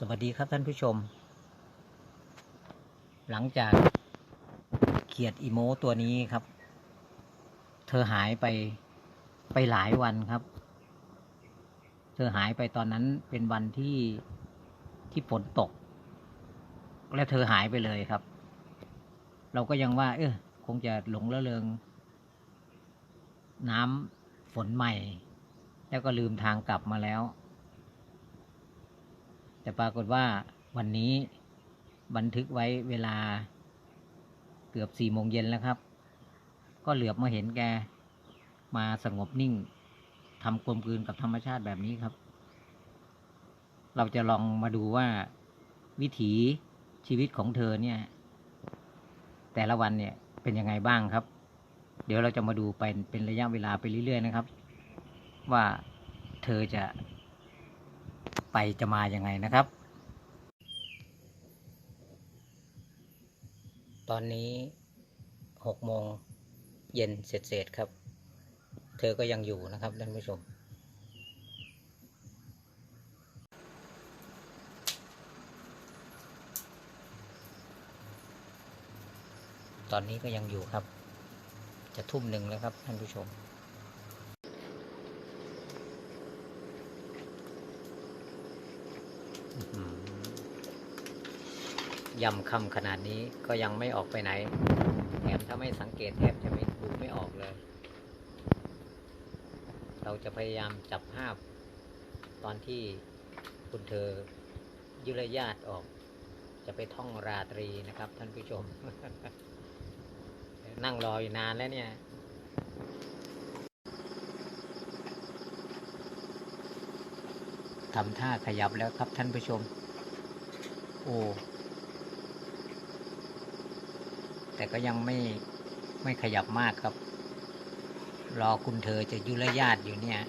สวัสดีครับท่านผู้ชม หลังจากเขียดอีโมตัวนี้ครับ เธอหายไปไปหลายวันครับ เธอหายไปตอนนั้นเป็นวันที่ที่ฝนตก และเธอหายไปเลยครับ เราก็ยังว่า เออคงจะหลงละเริงน้ำฝนใหม่ แล้วก็ลืมทางกลับมาแล้ว แต่ปรากฏว่าวันนี้บันทึกไว้เวลาเกือบสี่โมงเย็นแล้วครับ ก็เหลือบมาเห็นแกมาสงบนิ่งทำกลมกลืนกับธรรมชาติแบบนี้ครับ เราจะลองมาดูว่าวิถีชีวิตของเธอเนี่ย แต่ละวันเนี่ยเป็นยังไงบ้างครับ เดี๋ยวเราจะมาดูไปเป็นระยะเวลาไปเรื่อยๆนะครับ ว่าเธอจะ ไปจะมายังไงนะครับ ตอนนี้หกโมงเย็นเสร็จๆครับ เธอก็ยังอยู่นะครับท่านผู้ชมตอนนี้ก็ยังอยู่ครับ จะทุ่มหนึ่งแล้วครับท่านผู้ชม อื้อหือ ยำคำขนาดนี้ก็ยังไม่ออกไปไหนแถมถ้าไม่สังเกตแทบจะไม่ดูไม่ออกเลย เราจะพยายามจับภาพ ตอนที่คุณเธอยุรญาติออก จะไปท่องราตรีนะครับท่านผู้ชม นั่งรออยู่นานแล้วเนี่ย ทำท่าขยับแล้วครับท่านผู้ชม โอ้ แต่ก็ยังไม่ไม่ขยับมากครับ รอคุณเธอจะยุรญาติอยู่เนี่ย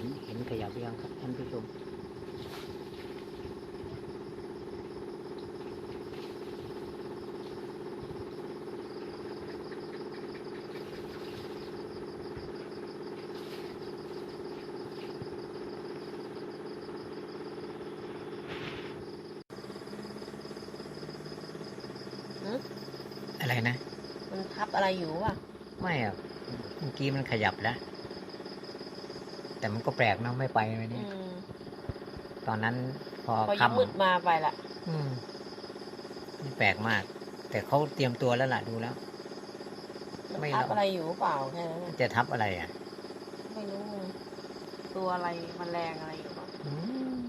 ห็นเห็นขยับหรือยังครับท่านผู้ชมหืออะไรนะ มันทับอะไรอยู่วะไม่อะเมื่อกี้มันขยับแล้ว แต่มันก็แปลกนะไม่ไปเลยอืเนี่ยมตอนนั้นพอพอยิ่งมืดค่ำมาไปละอืมนี่แปลกมาก แต่เขาเตรียมตัวแล้วล่ะดูแล้วมันไม่ทับหรอกอะไรอยู่เปล่าแค่นั้นน่ะจะทับอะไรอะ ไม่รู้ไงตัวอะไรมันแรงอะไรอยู่เปล่าอืม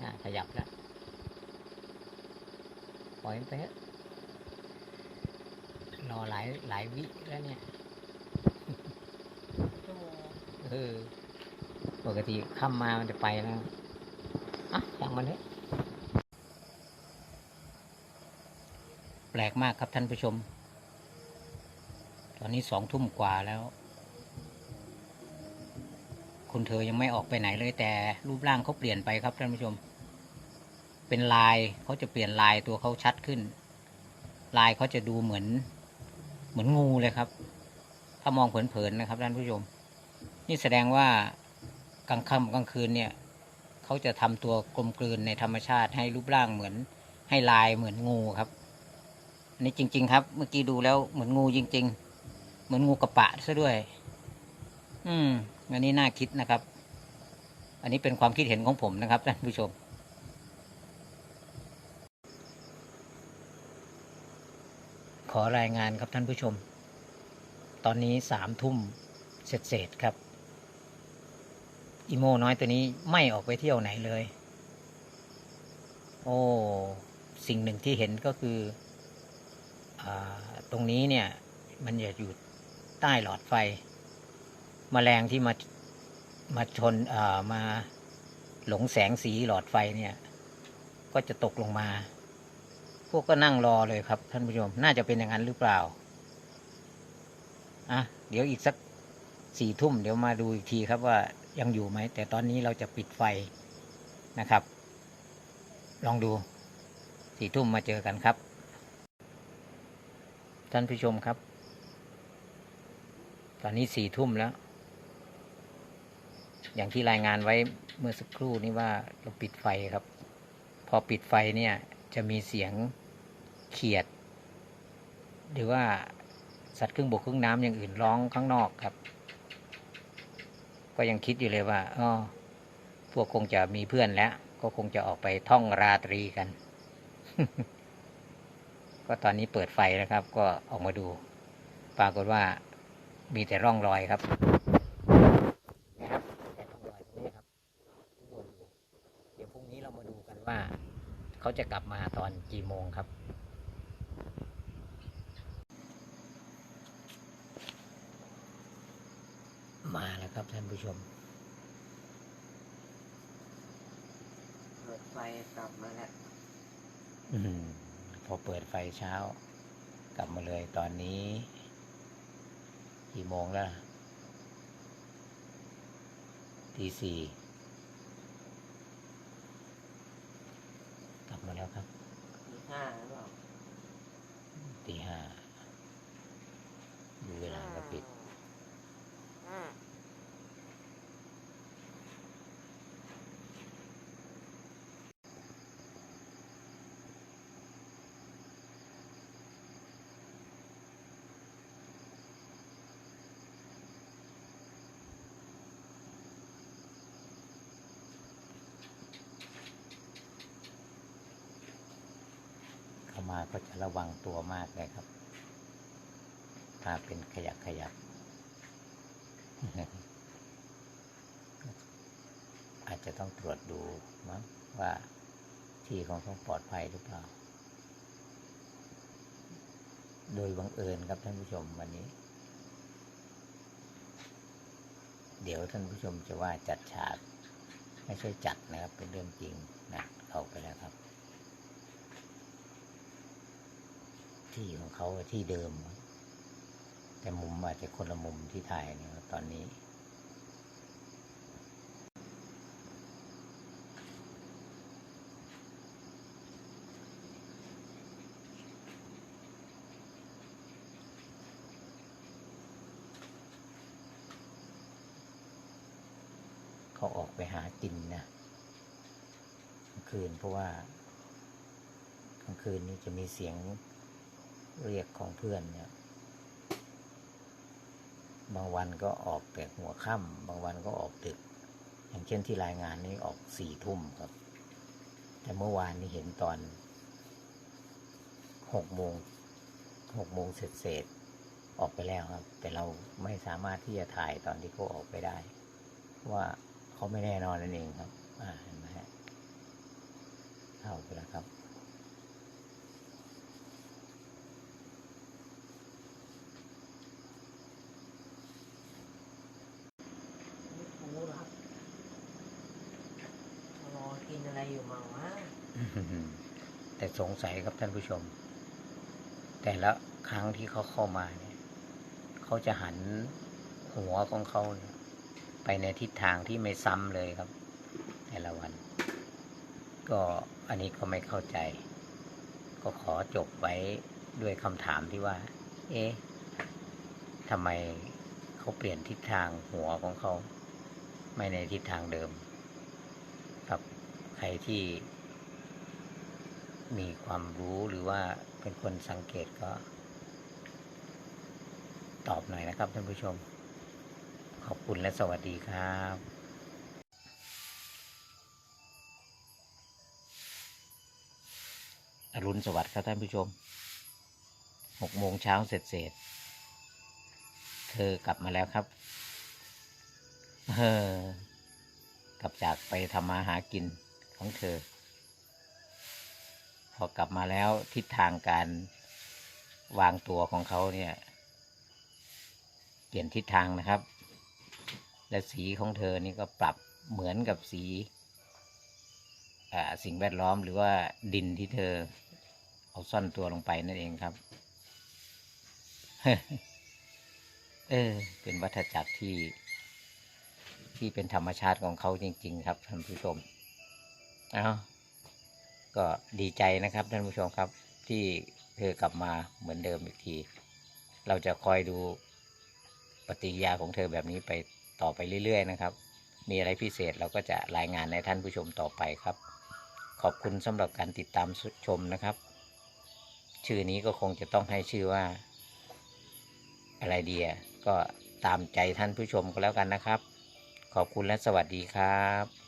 อะขยับแล้วปล่อยมันไปเถอะรอหลายหลายวิแล้วเนี่ยชั่วโมงเออ ปกติค่ำมามันจะไปแล้วอะช่างมันเถอะแปลกมากครับท่านผู้ชม ตอนนี้สองทุ่มกว่าแล้ว คุณเธอยังไม่ออกไปไหนเลยแต่รูปร่างเขาเปลี่ยนไปครับท่านผู้ชม เป็นลายเขาจะเปลี่ยนลายตัวเขาชัดขึ้น ลายเขาจะดูเหมือน เหมือนงูเลยครับ ถ้ามองเผินๆนะครับท่านผู้ชม นี่แสดงว่า กลางค่ำกลางคืนเนี่ยเขาจะทำตัวกลมกลืนในธรรมชาติให้รูปร่างเหมือนให้ลายเหมือนงูครับอันนี้จริง ๆ ครับ เมื่อกี้ดูแล้วเหมือนงูจริง ๆ เหมือนงูกระปะซะด้วย อืมอันนี้น่าคิดนะครับ อันนี้เป็นความคิดเห็นของผมนะครับท่านผู้ชมขอรายงานครับท่านผู้ชม ตอนนี้สามทุ่มเสร็จๆครับ อีโมน้อยตัวนี้ไม่ออกไปเที่ยวไหนเลย โอ้สิ่งหนึ่งที่เห็นก็คืออตรงนี้เนี่ย มันจะอยู่ใต้หลอดไฟแมลงที่มามาชนเออมาหลงแสงสีหลอดไฟเนี่ย ก็จะตกลงมา พวกก็นั่งรอเลยครับ ท่านผู้ชม น่าจะเป็นอย่างนั้นหรือเปล่าอะเดี๋ยวอีกสักสี่ทุ่มเดี๋ยวมาดูอีกทีครับว่า ยังอยู่ไหม แต่ตอนนี้เราจะปิดไฟนะครับ ลองดูสี่ทุ่มมาเจอกันครับ ท่านผู้ชมครับ ตอนนี้สี่ทุ่มแล้ว อย่างที่รายงานไว้เมื่อสักครู่นี้ว่าเราปิดไฟครับ พอปิดไฟเนี่ยจะมีเสียงเขียด หรือว่าสัตว์ครึ่งบกครึ่งน้ำอย่างอื่นร้องข้างนอกครับ ก็ยังคิดอยู่เลยว่าอ๋อพวกคงจะมีเพื่อนแล้ว ก็คงจะออกไปท่องราตรีกัน ก็ตอนนี้เปิดไฟแล้วครับ ก็ออกมาดู ปรากฏว่ามีแต่ร่องรอยครับนะครับแต่ร่องรอยตรงนี้ครับเดี๋ยวพรุ่งนี้เรามาดูกันว่า เขาจะกลับมาตอนกี่โมงครับ มาแล้วครับท่านผู้ชม เปิดไฟกลับมาแล้วอมพอเปิดไฟเช้า กลับมาเลยตอนนี้ กี่โมงแล้วล่ะตีสี่กลับมาแล้วครับมีห้าหรือเปล่าตีห้าดูเวลาก็ปิด เข้ามา ก็จะระวังตัวมากเลยครับ ถ้าเป็นขยักขยักอาจจะต้องตรวจดูมั้งว่าที่ของเขาปลอดภัยหรือเปล่า โดยบังเอิญครับท่านผู้ชมวันนี้ เดี๋ยวท่านผู้ชมจะว่าจัดฉาก ไม่ใช่จัดนะครับ เป็นเรื่องจริงนะเข้าไปแล้วครับ ที่ของเขาที่เดิม แต่มุมอาจจะคนละมุมที่ถ่ายเนี่ยตอนนี้ เขาออกไปหากินนะกลางคืนเพราะว่ากลางคืนนี้จะมีเสียง เรียกของเพื่อนเนี่ย บางวันก็ออกแต่หัวค่ำบางวันก็ออกดึก อย่างเช่นที่รายงานนี้ออกสี่ทุ่มครับ แต่เมื่อวานนี้เห็นตอนหกโมงหกโมงเสร็จเสร็จออกไปแล้วครับ แต่เราไม่สามารถที่จะถ่ายตอนที่เขาออกไปได้ ว่าเขาไม่แน่นอนนั่นเองครับ อ่าเห็นไหมฮะเข้าไปแล้วครับ ไม่รู้หรอกรอกินอะไรอยู่มั่งวะ แต่สงสัยครับท่านผู้ชม แต่ละครั้งที่เขาเข้ามาเนี่ยเขาจะหันหัวของเขาเไปในทิศทางที่ไม่ซ้ำเลยครับ แต่ละวัน ก็อันนี้ก็ไม่เข้าใจ ก็ขอจบไว้ด้วยคำถามที่ว่า เอ๊ะทำไมเขาเปลี่ยนทิศทางหัวของเขา ไม่ในทิศทางเดิม ครับใครที่ มีความรู้หรือว่าเป็นคนสังเกตก็ ตอบหน่อยนะครับท่านผู้ชม ขอบคุณและสวัสดีครับอรุณสวัสดิ์ครับท่านผู้ชม หกโมงเช้าเสร็จเสร็จ เธอกลับมาแล้วครับ เออกลับจากไปทำมาหากินของเธอ พอกลับมาแล้วทิศทางการวางตัวของเขาเนี่ย เปลี่ยนทิศทางนะครับ และสีของเธอนี่ก็ปรับเหมือนกับสีสิ่งแวดล้อมหรือว่าดินที่เธอเอาซ่อนตัวลงไปนั่นเองครับ เออ เป็นวัฏจักรที่ ที่เป็นธรรมชาติของเขาจริง ๆ ครับท่านผู้ชม เอา ก็ดีใจนะครับท่านผู้ชมครับที่เธอกลับมาเหมือนเดิมอีกที เราจะคอยดูปฏิกิริยาของเธอแบบนี้ไปต่อไปเรื่อย ๆ นะครับ มีอะไรพิเศษเราก็จะรายงานในท่านผู้ชมต่อไปครับ ขอบคุณสำหรับการติดตามชมนะครับ ชื่อนี้ก็คงจะต้องให้ชื่อว่า อะไรเดียก็ตามใจท่านผู้ชมก็แล้วกันนะครับ ขอบคุณและสวัสดีครับ